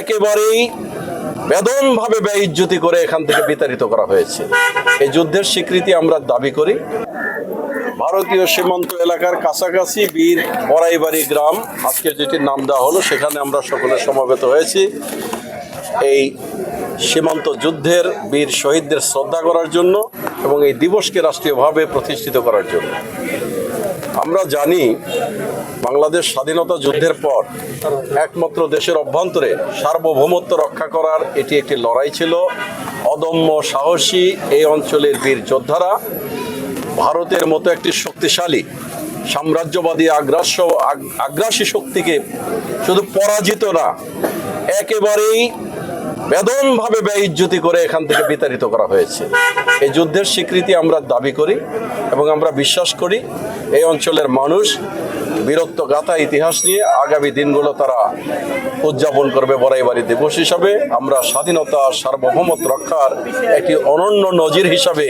একেবারেই বেদনভাবে ব্যয়জ্যোতি করে এখান থেকে বিতাড়িত করা হয়েছে। এই যুদ্ধের স্বীকৃতি আমরা দাবি করি। ভারতীয় সীমান্ত এলাকার কাছাকাছি বীর বড়াইবাড়ি গ্রাম, আজকে যেটির নাম দেওয়া হলো, সেখানে আমরা সকলে সমবেত হয়েছি। এই সীমান্ত যুদ্ধের বীর শহীদদের শ্রদ্ধা করার জন্য এবং এই দিবসকে রাষ্ট্রীয়ভাবে প্রতিষ্ঠিত করার জন্য। আমরা জানি বাংলাদেশ স্বাধীনতা যুদ্ধের পর একমাত্র দেশের অভ্যন্তরে সার্বভৌমত্ব রক্ষা করার এটি একটি লড়াই ছিল। অদম্য সাহসী এই অঞ্চলের বীর যোদ্ধারা ভারতের মতো একটি শক্তিশালী, সাম্রাজ্যবাদী, আগ্রাস আগ- আগ্রাসী শক্তিকে শুধু পরাজিত না, একেবারেই বেদনভাবে ব্যয়জ্যোতি করে এখান থেকে বিতাড়িত করা হয়েছে। এই যুদ্ধের স্বীকৃতি আমরা দাবি করি এবং আমরা বিশ্বাস করি, এই অঞ্চলের মানুষ বীরত্ব গাথা ইতিহাস নিয়ে আগামী দিনগুলো তারা উদযাপন করবে বড়াইবাড়ি দিবস হিসাবে আমরা স্বাধীনতা সার্বভৌমত্ব রক্ষার একটি অনন্য নজির হিসাবে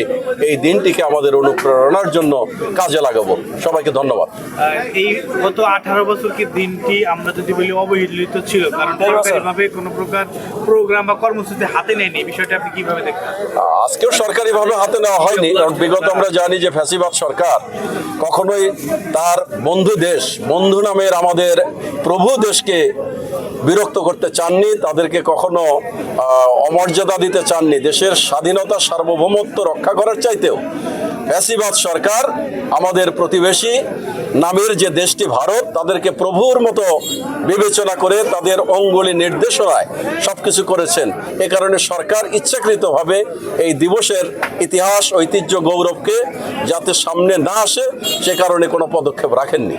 এই দিনটিকে আমাদের অনুপ্রেরণার জন্য কাজে লাগাবো। সবাইকে ধন্যবাদ। এই গত আঠারো বছর কি দিনটি আমরা যদি বলি অবহেলিত ছিল? কারণ সরকারিভাবে কোনো প্রকার প্রোগ্রাম বা কর্মসূচি হাতে নেয়নি। বিষয়টা আপনি কীভাবে দেখেন আজকেও সরকারিভাবে হাতে নেওয়া হয়নি। কারণ বিগত আমরা জানি যে ফ্যাসিবাদ সরকার কখনোই তার বন্ধু দেশ বন্ধু নামের আমাদের প্রভু দেশকে বিরক্ত করতে চাননি, তাদেরকে কখনো অমর্যাদা দিতে চাননি। দেশের স্বাধীনতা সার্বভৌমত্ব রক্ষা করার চাইতেও ফ্যাসিবাদ সরকার, আমাদের প্রতিবেশী নামের যে দেশটি ভারত, তাদেরকে প্রভুর মতো বিবেচনা করে তাদের অঙ্গুলি নির্দেশনায় সব কিছু করেছেন। এ কারণে সরকার ইচ্ছাকৃতভাবে এই দিবসের ইতিহাস, ঐতিহ্য, গৌরবকে যাতে সামনে না আসে, সে কারণে কোনো পদক্ষেপ রাখেননি।